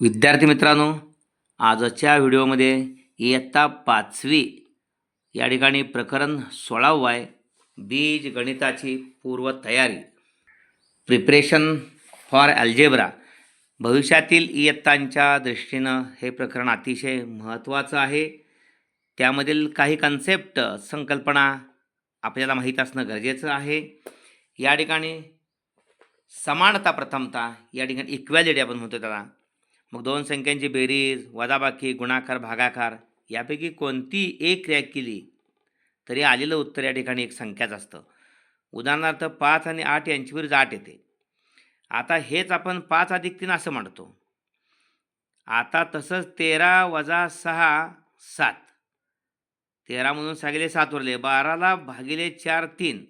विद्यार्थी मित्रांनो आजच्या व्हिडिओमध्ये इयत्ता पाचवी या ठिकाणी प्रकरण सोळावं आहे. बीज गणिताची पूर्वतयारी. Preparation for algebra. भविष्यातील इयत्तांच्या दृष्टीनं हे प्रकरण अतिशय महत्त्वाचं आहे. त्यामधील काही कन्सेप्ट संकल्पना आपल्याला माहीत असणं गरजेचं आहे. या ठिकाणी समानता प्रथमता या ठिकाणी इक्वॅलिटी आपण म्हणतो त्याला. मग दोन संख्यांची बेरीज वजाबाकी गुणाकार भागाकार यापैकी कोणती एक क्रिया केली? तरी आलेलं उत्तर या ठिकाणी एक संख्याच असतं. उदाहरणार्थ पाच आणि आठ यांची बेरीज आठ येते. आता हेच आपण पाच अधिक तीन असं म्हणतो. आता तसंच तेरा वजा सहा सात. तेरा म्हणून सांगितले सात उरले बाराला भागिले चार तीन.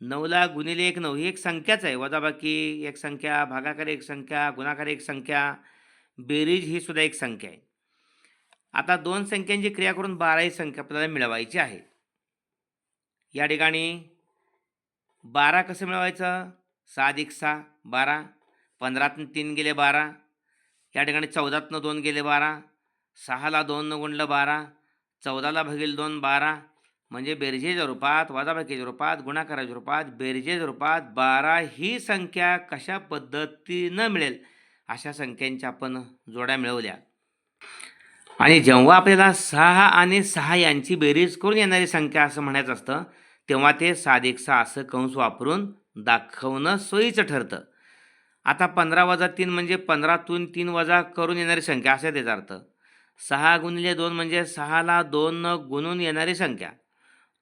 नऊला गुणिले एक नऊ. ही एक संख्याच आहे. वजाबाकी एक संख्या भागाकार एक संख्या गुणाकार एक संख्या. बेरीज ही सुद्धा एक संख्या आहे. आता दोन संख्यांची क्रिया करून बारा ही संख्या आपल्याला मिळवायची आहे. या ठिकाणी बारा कसं मिळवायचं? सहा अधिक सहा बारा. पंधरातनं तीन गेले बारा. या ठिकाणी चौदातनं दोन गेले बारा. सहाला दोननं गुणलं बारा. चौदाला भागील दोन बारा. म्हणजे बेरजेच्या रूपात वजाबाकीच्या रूपात गुणाकाराच्या रूपात बेरजेच्या रूपात बारा ही संख्या कशा पद्धतीनं मिळेल? अशा संख्यांच्या आपण जोड्या मिळवल्या. आणि जेव्हा आपल्याला सहा आणि सहा यांची बेरीज करून येणारी संख्या असं म्हणायचं असतं तेव्हा ते साधिक सहा असं कंस वापरून दाखवणं सोयीचं ठरतं. आता पंधरा वजा तीन म्हणजे पंधरातून तीन वजा करून येणारी संख्या असं त्याचा अर्थ. सहा गुणिले दोन म्हणजे सहाला दोननं गुणून येणारी संख्या.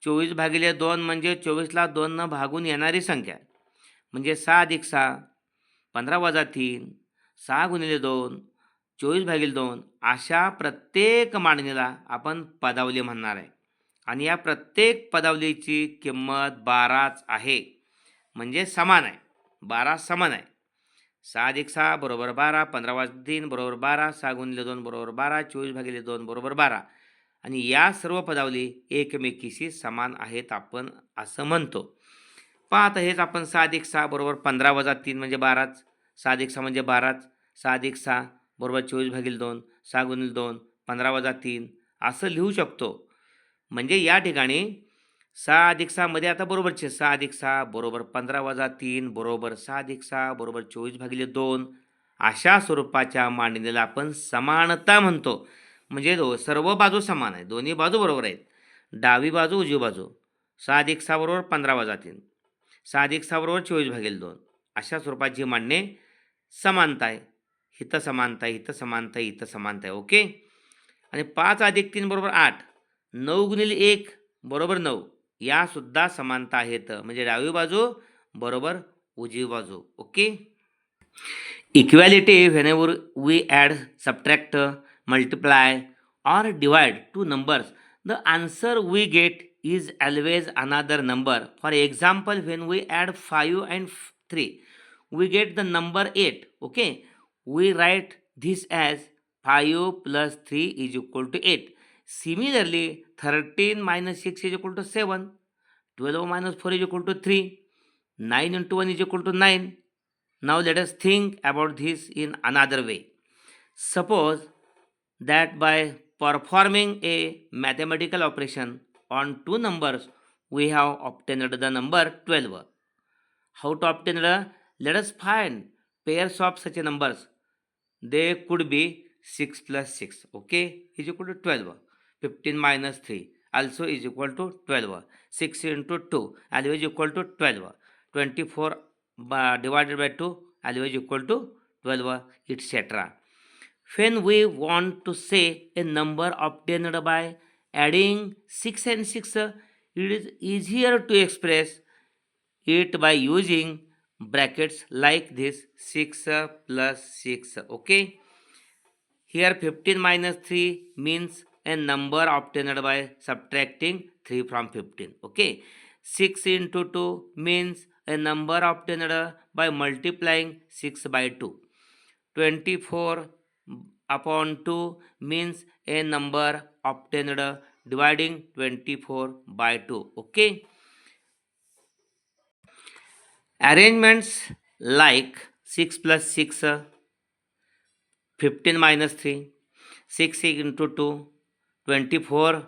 चोवीस भागिले दोन म्हणजे चोवीसला दोननं भागून येणारी संख्या. म्हणजे सहा अधिक सहा पंधरा वजा तीन सहा गुणिले दोन चोवीस भागील दोन अशा प्रत्येक मांडणीला आपण पदावली म्हणणार आहे. आणि या प्रत्येक पदावलीची किंमत बाराच आहे. म्हणजे समान आहे. बारा समान आहे. सहा अधिक सहा बरोबर बारा पंधरा वाज तीन बरोबर बारा सहा गुणिले दोन बरोबर बारा चोवीस भागिले दोन बरोबर बारा. आणि या सर्व पदावली एकमेकीशी समान आहेत आपण असं म्हणतो. पहा आता हेच आपण सहा अधिक सहा बरोबर पंधरा वजा तीन म्हणजे बाराच सहा अधिक सहा म्हणजे बाराच. सहा अधिक सहा बरोबर चोवीस भागील दोन सहा गुणील दोन पंधरा वजा तीन असं लिहू शकतो. म्हणजे या ठिकाणी सहा अधिक सहामध्ये आता बरोबरचे सहा अधिक सहा बरोबर पंधरा वजा तीन बरोबर सहा अधिक सहा बरोबर चोवीस भागिले दोन. अशा स्वरूपाच्या मांडणीला आपण समानता म्हणतो. म्हणजे दो सर्व बाजू समान आहे. दोन्ही बाजू बरोबर आहेत. डावी बाजू उजवी बाजू. सहा अधिक सहा बरोबर पंधरा वजा तीन. सहा अधिक सहा बरोबर चोवीस भागिले दोन. अशा स्वरूपाची मांडणे समानता आहे. हिथं समानता आहे इथं समानता आहे इथं समानता आहे. ओके? आणि पाच अधिक तीन बरोबर आठ. नऊ गुणिले एक बरोबर नऊ. यासुद्धा समानता आहेत. म्हणजे डावी बाजू बरोबर उजवी बाजू. Okay? Equality whenever we add subtract multiply or divide two numbers the answer we get is always another number for example when we add five and three we get the number 8 okay? We write this as 5 plus 3 is equal to 8 similarly 13 minus 6 is equal to 7 12 minus 4 is equal to 3 9 into 1 is equal to 9 now let us think about this in another way. Suppose that by performing a mathematical operation on two numbers we have obtained the number 12 how to obtain the let us find pairs of such numbers they could be 6 plus 6 okay? Is equal to 12 15 minus 3 also is equal to 12 6 into 2 always is equal to 12 24 by- divided by 2 always equal to 12 etc when we want to say a number obtained by adding 6 and 6 it is easier to express it by using brackets like this 6 uh, plus 6 okay? Here 15 minus 3 means a number obtained by subtracting 3 from 15 okay? 6 into 2 means a number obtained by multiplying 6 by 2 24 upon 2 means a number obtained dividing 24 by 2 okay arrangements like 6 plus 6 uh, 15 minus 3, 6 into 2, 24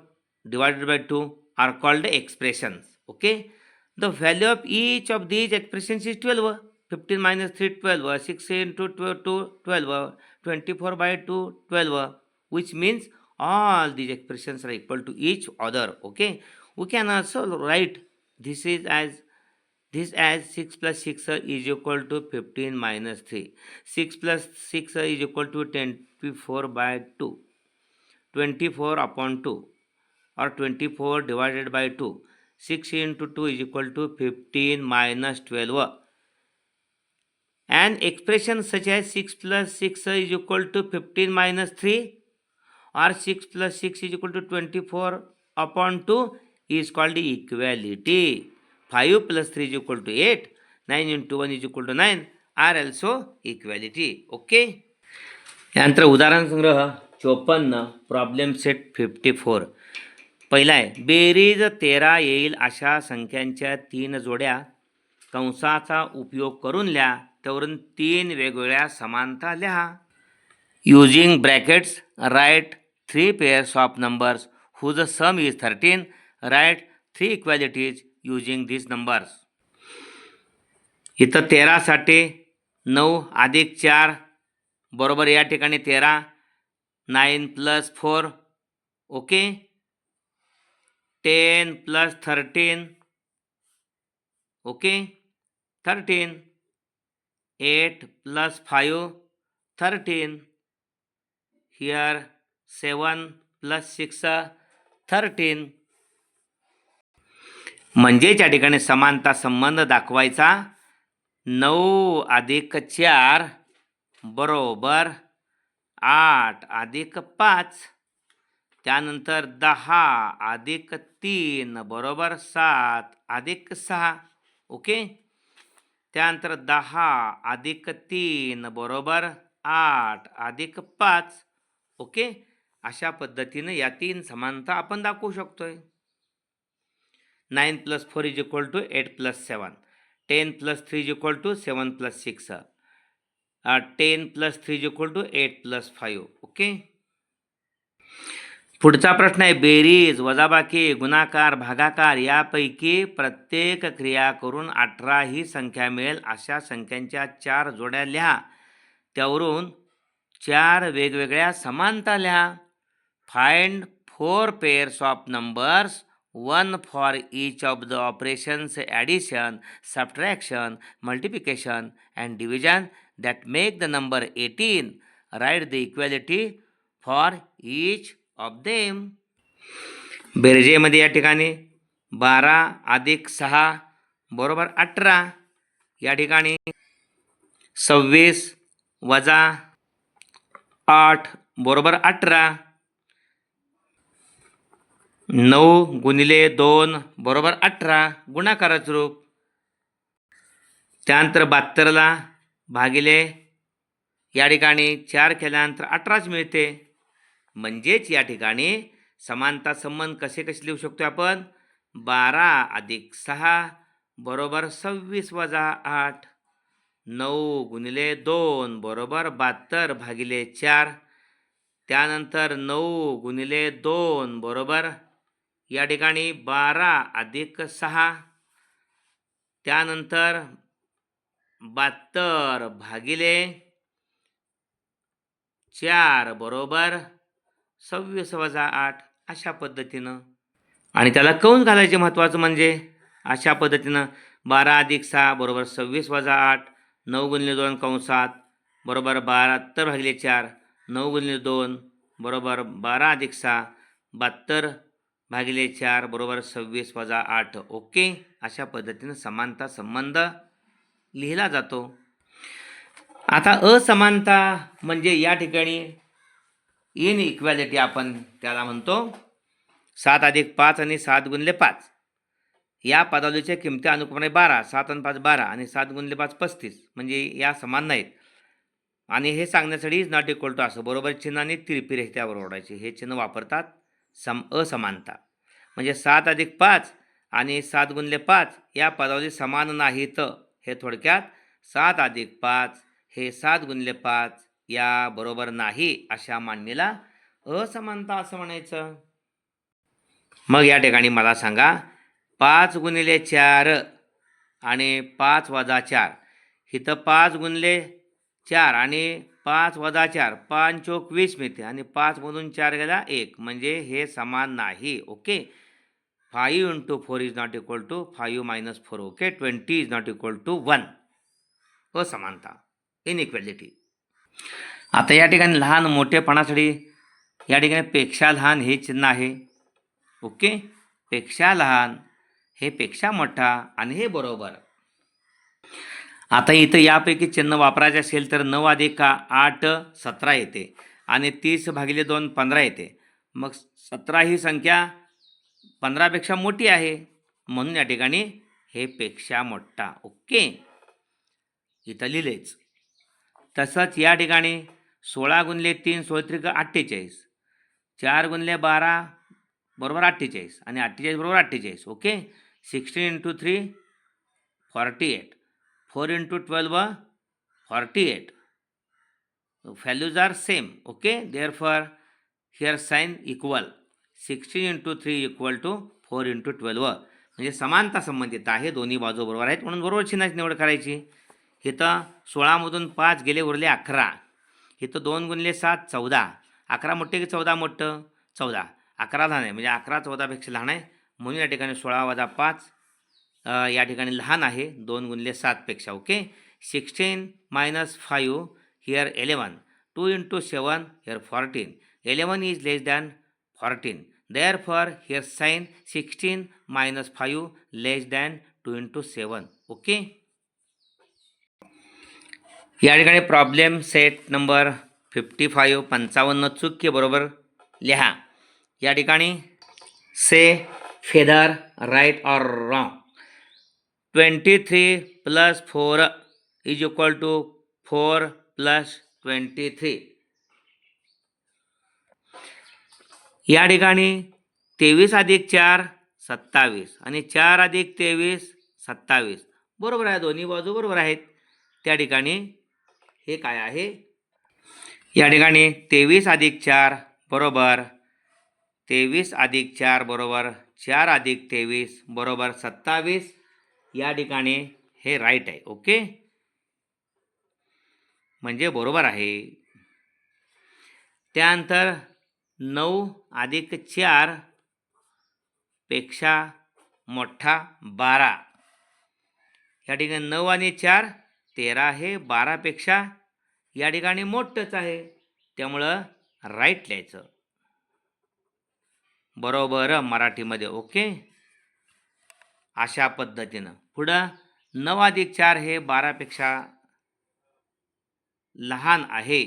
divided by 2 are called expressions. Okay. The value of each of these expressions is 12. 15 minus 3, 12. 6 into 2, 12. 24 by 2, 12. Which means all these expressions are equal to each other. Okay. We can also write this is as this as 6 plus 6 uh, is equal to 15 minus 3. 6 plus 6 uh, is equal to 24 by 2. 24 upon 2 or 24 divided by 2. 6 into 2 is equal to 15 minus 12. An expression such as 6 plus 6 is equal to 15 minus 3 or 6 plus 6 is equal to 24 upon 2 is called equality. 5 plus 3 is equal to 8. 9 into 1 is equal to 9 are also equality. Okay. यानंतर उदाहरण संग्रह चोपन्न problem set fifty four पहिला आहे बेरीज तेरा येईल अशा संख्यांच्या तीन जोड्या कंसाचा उपयोग करून लिहा त्यावरून तीन वेगवेगळ्या समानता लिहा using brackets write three pairs of numbers whose sum is thirteen write three equalities using this numbers इथं तेरासाठी नऊ अधिक चार बरोबर या ठिकाणी तेरा nine plus four okay ten plus thirteen okay thirteen eight plus five thirteen here seven plus six thirteen म्हणजेच या ठिकाणी समानता संबंध दाखवायचा. नऊ अधिक चार बरोबर आठ अधिक पाच. त्यानंतर दहा अधिक तीन बरोबर सात अधिक सहा. ओके? त्यानंतर दहा अधिक तीन बरोबर आठ अधिक पाच. ओके? अशा पद्धतीनं या तीन समानता आपण दाखवू शकतोय. Nine plus four is equal to eight plus seven. Ten plus three is equal to seven plus six. Ten plus three is equal to eight plus five. Okay? पुढचा प्रश्न आहे बेरीज वजाबाकी गुणाकार भागाकार यापैकी प्रत्येक क्रिया करून अठरा ही संख्या मिळेल. अशा संख्यांच्या चार जोड्या लिहा. त्यावरून चार वेगवेगळ्या समानता लिहा. Find four pairs of numbers one for each of the operations addition, subtraction, multiplication, and division that make the number 18. Write the equality for each of them. बेरजेमध्ये या ठिकाणी बारा अधिक सहा बरोबर अठरा या ठिकाणी सव्वीस वजा आठ बरोबर अठरा नऊ गुणिले दोन बरोबर अठरा गुणाकाराचं रूप. त्यानंतर बहात्तरला भागिले या ठिकाणी चार केल्यानंतर अठराच मिळते. म्हणजेच या ठिकाणी समानता संबंध कसे कसे लिहू शकतो आपण? बारा अधिक सहा बरोबर सव्वीस वजा आठ. नऊ गुणिले दोन बरोबर बहात्तर भागिले चार. त्यानंतर नऊ गुणिले दोन बरोबर या ठिकाणी बारा अधिक सहा. त्यानंतर बहात्तर भागिले चार बरोबर सव्वीस वजा आठ अशा पद्धतीनं. आणि त्याला कौन घालायचे महत्त्वाचं म्हणजे? अशा पद्धतीनं बारा अधिक सहा बरोबर सव्वीस वजा आठ नऊ गुणले दोन कंसात बरोबर बहात्तर भागिले चार नऊ गुणले दोन बरोबर बारा अधिक सहा बहात्तर भागिले चार बरोबर सव्वीस वजा आठ. ओके? अशा पद्धतीनं समानता संबंध लिहिला जातो. आता असमानता म्हणजे या ठिकाणी इन इक्वॅलिटी आपण त्याला म्हणतो. सात अधिक पाच आणि सात गुणले पाच. या पदावलीच्या किमती अनुक्रमे बारा सात आणि पाच बारा आणि सात गुणले पाच पस्तीस. म्हणजे या समान नाहीत. आणि हे सांगण्यासाठी इज नॉट इक्वल टू असं बरोबर चिन्ह आणि तिरपी रेष त्यावर ओढायचे हे चिन्ह वापरतात. सम असमानता. म्हणजे सात अधिक पाच आणि सात गुणले पाच या पदावली समान नाहीत. हे थोडक्यात सात अधिक पाच हे सात गुणले पाच या बरोबर नाही अशा मांडणीला असमानता असं म्हणायचं. मग या ठिकाणी मला सांगा पाच गुणिले चार आणि पाच वजा चार इथं पाच गुणले चार आणि पाच वजा चार पाच चोक वीस मिळते आणि पाचमधून चार गेला एक. म्हणजे हे समान नाही okay? Five into four is not equal to five minus four okay? Twenty is not equal to one. असमानता इनइक्वॅलिटी. आता या ठिकाणी लहान मोठेपणासाठी या ठिकाणी पेक्षा लहान हे चिन्ह आहे ओके? पेक्षा लहान हे पेक्षा मोठा आणि हे बरोबर. आता इथं यापैकी चिन्ह वापरायचे असेल तर नऊ अधिक आठ सतरा येते. आणि तीस भागिले दोन पंधरा येते. मग सतरा ही संख्या पंधरापेक्षा मोठी आहे. म्हणून या ठिकाणी हे पेक्षा मोठा. ओके? इथं लिहिलेच तसंच या ठिकाणी सोळा गुणले तीन सोळत्रिक अठ्ठेचाळीस. चार गुणले बारा बरोबर अठ्ठेचाळीस. आणि अठ्ठेचाळीस बरोबर अठ्ठेचाळीस. Okay? Sixteen into three forty eight. Four into twelve forty eight values are same okay therefore here sign equal sixteen into three equal to four into twelve म्हणजे समानता संबंधित आहे दोन्ही बाजू बरोबर आहेत. म्हणून बरोबर चिन्हाची निवड करायची. इथं सोळामधून पाच गेले उरले अकरा. इथं दोन गुणले सात चौदा. अकरा मोठे की चौदा मोठं? चौदा. अकरा लहान आहे. म्हणजे अकरा चौदापेक्षा लहान आहे. म्हणून या ठिकाणी सोळा वजा पाच या ठिकाणी लहान आहे. दोन गुणले सातपेक्षा okay? Sixteen minus five here eleven two into seven here fourteen. Eleven is less than fourteen. Therefore here sign sixteen minus five less than two into seven okay? या ठिकाणी problem set number fifty five पंचावन्न चुकी बरोबर? लिहा. या ठिकाणी say whether right or wrong. Twenty three plus four is equal to four plus twenty three या ठिकाणी तेवीस अधिक चार सत्तावीस. आणि चार अधिक तेवीस सत्तावीस. बरोबर आहे दोन्ही बाजू बरोबर आहेत. त्या ठिकाणी हे काय आहे? या ठिकाणी तेवीस अधिक चार बरोबर तेवीस अधिक चार बरोबर चार अधिक तेवीस बरोबर सत्तावीस. या ठिकाणी हे राईट आहे ओके म्हणजे बरोबर आहे. त्यानंतर नऊ अधिक चारपेक्षा मोठा बारा. या ठिकाणी नऊ आणि चार तेरा हे बारापेक्षा या ठिकाणी मोठंच आहे. त्यामुळं राईट लिहायचं. बरोबर मराठीमध्ये ओके अशा पद्धतीनं. पुढं नऊ अधिक चार हे बारापेक्षा लहान आहे.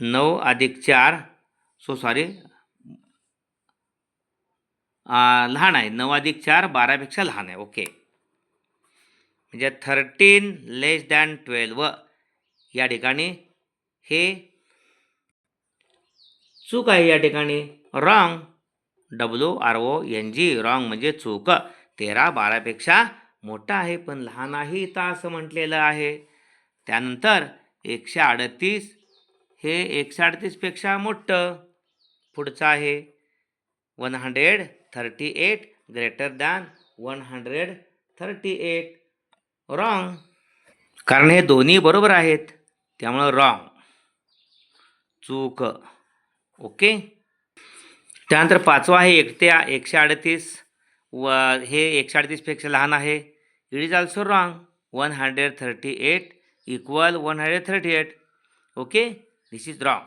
नऊ अधिक चार सो सॉरी लहान आहे. नऊ अधिक चार बारापेक्षा लहान आहे. ओके म्हणजे थर्टीन लेस दॅन ट्वेल्व या ठिकाणी हे चूक आहे या ठिकाणी. Wrong W R O N G wrong म्हणजे चूक. तेरा बारापेक्षा मोठा आहे पण लहान आहे इथं असं म्हटलेलं आहे. त्यानंतर एकशे अडतीस हे एकशे अडतीसपेक्षा मोठं पुढचं आहे. One hundred thirty eight greater than one hundred thirty eight. Wrong. कारण हे दोन्ही बरोबर आहेत त्यामुळं रॉंग. चूक. ओके? त्यानंतर पाचवा आहे एकट्या एकशे अडतीस. व हे एकशे अडतीसपेक्षा लहान आहे. It is also wrong one hundred thirty eight equal one hundred thirty eight okay this is wrong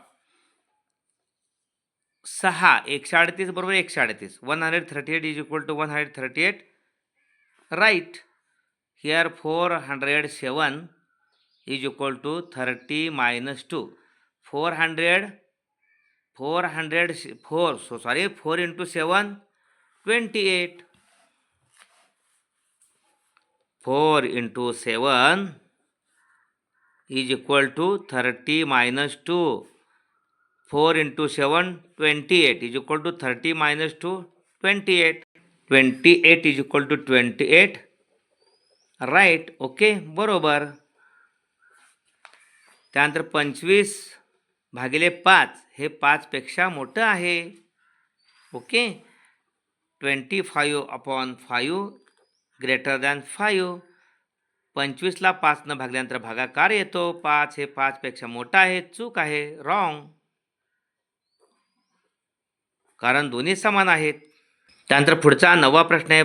सहा एकशे अडतीस बरोबर एकशे अडतीस. One hundred thirty eight is equal to one hundred thirty eight right here four hundred seven is equal to thirty minus two four hundred four hundred four so sorry four into seven twenty eight four into seven is equal to thirty minus two four into seven twenty eight is equal to thirty minus two twenty eight twenty eight is equal to twenty eight right okay बरोबर. त्यानंतर पंचवीस. भागिले पाच हे पाचपेक्षा मोठं आहे. Okay? Twenty five upon five greater than five. पंचवीसला पाचनं भागल्यानंतर भागाकार येतो. पाच हे पाचपेक्षा मोठा आहे. चूक आहे. रॉंग कारण दोन्ही समान आहेत. त्यानंतर पुढचा नववा प्रश्न आहे.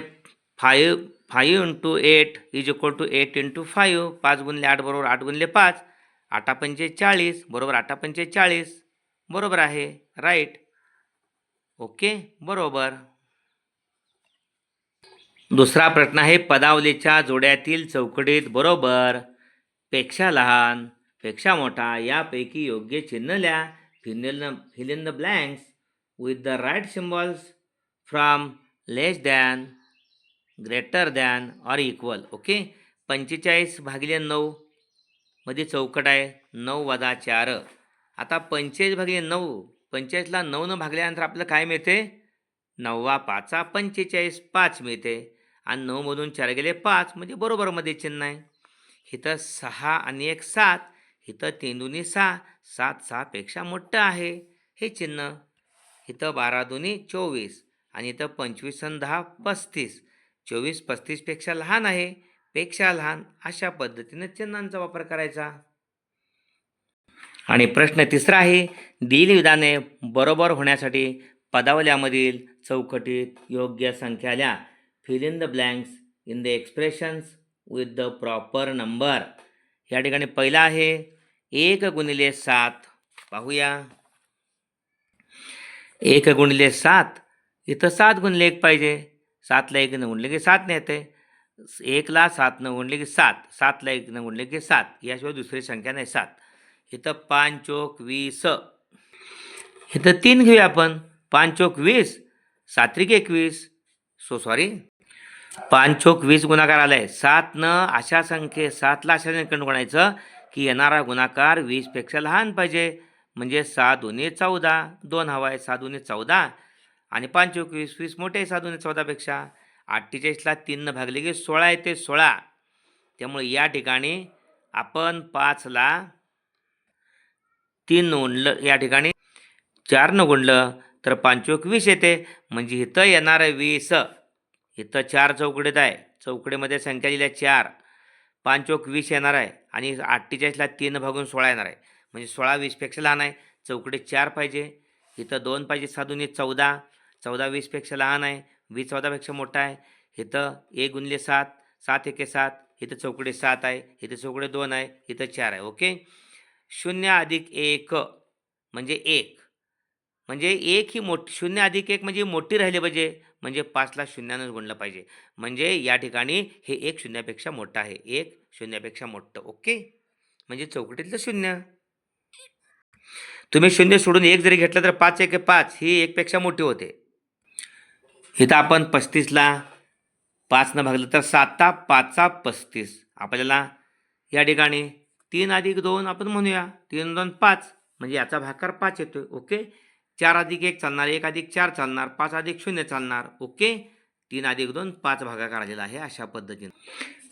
Five five into eight is equal to eight into five पाच गुणले आठ बरोबर आठ गुणले पाच. आठा पंचे चाळीस बरोबर? आठा पंचे चाळीस बरोबर आहे? राईट ओके बरोबर. दुसरा प्रश्न आहे पदावलीच्या जोड्यातील चौकटीत बरोबर पेक्षा लहानपेक्षा मोठा यापैकी योग्य चिन्ह लिहा phenyl fill in the blanks with the right symbols from less than greater than or equal okay पंचेचाळीस भागिले नऊ मध्ये चौकट आहे. नऊ वजा चार. आता पंचेचाळीस भागिले नऊ. पंचेचाळीसला नऊनं भागल्यानंतर आपल्याला काय मिळते? नववा पाचा पंचेचाळीस पाच मिळते. आणि नऊमधून चार गेले पाच. म्हणजे बरोबरमध्ये चिन्ह आहे. इथं सहा आणि एक सात. इथं तीन दुनी सहा. सात सहापेक्षा मोठं आहे. हे चिन्ह. इथं बारा दुनी चोवीस. आणि इथं पंचवीस आणि दहा पस्तीस. चोवीस पस्तीसपेक्षा लहान आहे. पेक्षा लहान अशा पद्धतीने चिन्हांचा वापर करायचा. आणि प्रश्न तिसरा आहे दिल विधाने बरोबर होण्यासाठी पदावल्यामधील चौकटीत योग्य संख्या लिहा fill in the blanks in the expressions with the proper number या ठिकाणी पहिला आहे एक गुणिले सात पाहूया. एक गुणिले सात इथं सात गुणिले एक पाहिजे. सातला एक गुणले की सात नाही येते. एकला सात गुणले की सात सातला एकनं गुणले की सात याशिवाय दुसरी संख्या नाही सात. इथं पाच चोक वीस. इथं तीन घेऊया आपण. पाच चोक वीस सात्रिक एकवीस. सो सॉरी पाच चोक वीस गुणाकार आलाय. सातनं अशा संख्ये सातला अशा संख्येनं गुणायचं की येणारा गुणाकार वीसपेक्षा लहान पाहिजे. म्हणजे सहा दोन्ही चौदा दोन हवा आहे सहा दोन्ही चौदा. आणि पाच चोक वीस वीस मोठे आहे सहा दोन्ही चौदापेक्षा अठ्ठेचाळीसला तीननं भागले की सोळा येते सोळा. त्यामुळे या ठिकाणी आपण पाचला तीन गुणलं या ठिकाणी चारनं गुणलं तर पाचोक वीस येते. म्हणजे इथं येणारं वीस. इथं चार चौकडेत आहे. चौकडेमध्ये संख्या दिल्या चार. पाचोक वीस येणार आहे आणि अठ्ठेचाळीसला तीन भागून सोळा येणार आहे. म्हणजे सोळा वीसपेक्षा लहान आहे. चौकडे चार पाहिजे. इथं दोन पाहिजे साधून चौदा. चौदा वीसपेक्षा लहान आहे. वीस चौदापेक्षा मोठा आहे. इथं एक गुणले सात सात एके सात इथं चौकडे सात आहे इथं चौकडे दोन आहे इथं चार आहे ओके? शून्य अधिक एक म्हणजे एक. म्हणजे एक ही मोठी शून्य अधिक एक म्हणजे मोठी राहिली पाहिजे. म्हणजे पाचला शून्यानंच गुणलं पाहिजे. म्हणजे या ठिकाणी हे एक शून्यापेक्षा मोठं आहे. एक शून्यापेक्षा मोठं ओके? म्हणजे चौकटीतलं शून्य. तुम्ही शून्य सोडून एक जरी घेतलं तर पाच एक पाच ही एकपेक्षा मोठी होते. इथं आपण पस्तीसला पाचनं भागलं तर साता पाचा पस्तीस. आपल्याला या ठिकाणी तीन अधिक दोन आपण म्हणूया. तीन दोन पाच. म्हणजे याचा भाकार पाच येतोय. ओके? चार अधिक एक चालणार एक अधिक चार चालणार पाच अधिक शून्य चालणार. ओके? तीन अधिक दोन पाच भागाकार आलेला आहे अशा पद्धतीने.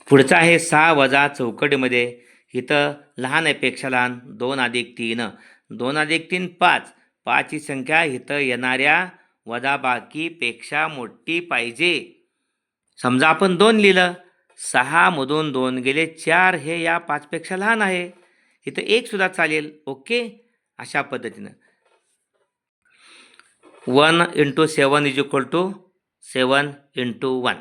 पुढचा आहे सहा वजा चौकटीमध्ये. इथं लहान आहे पेक्षा लहान दोन अधिक तीन. दोन अधिक तीन पाच. पाचची संख्या इथं येणाऱ्या वजाबाकीपेक्षा मोठी पाहिजे. समजा आपण दोन लिहिलं सहामधून दोन गेले चार हे या पाचपेक्षा लहान आहे. इथं एकसुद्धा चालेल ओके? अशा पद्धतीनं. One into seven is equal to seven into one.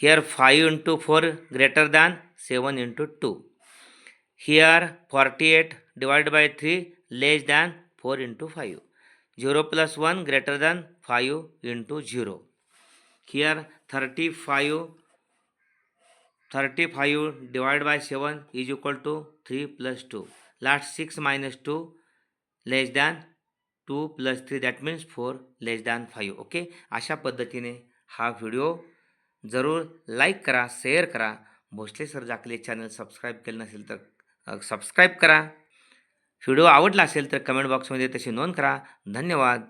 Here five into four greater than seven into two. Here forty eight divide by three less than four into five zero plus one greater than five into zero. Here thirty five thirty five divide by seven is equal to three plus two. Last six minus two less than two plus three that means four less than five okay अशा पद्धतीने हा video जरूर like करा share करा. Bhosale sir जाकले channel subscribe केलं नसेल तर सबस्क्राईब करा. व्हिडिओ आवडला असेल तर कमेंट बॉक्समध्ये तशी नोंद करा. धन्यवाद.